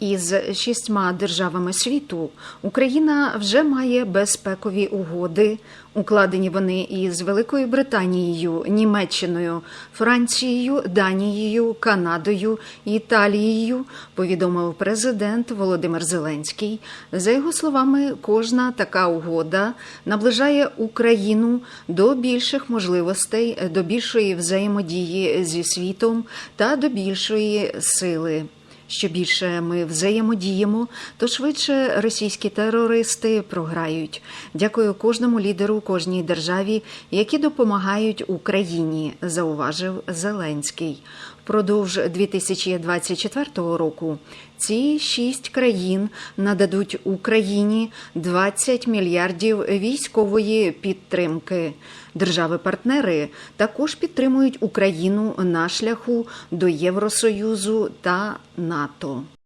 Із шістьма державами світу Україна вже має безпекові угоди. Укладені вони із Великою Британією, Німеччиною, Францією, Данією, Канадою, Італією. Повідомив президент Володимир Зеленський. За його словами, кожна така угода наближає Україну до більших можливостей, до більшої взаємодії зі світом та до більшої сили. Що більше ми взаємодіємо, то швидше російські терористи програють. Дякую кожному лідеру, кожній державі, які допомагають Україні, зауважив Зеленський. Впродовж 2024 року ці шість країн нададуть Україні 20 мільярдів військової підтримки. Держави-партнери також підтримують Україну на шляху до Євросоюзу та НАТО. Renato.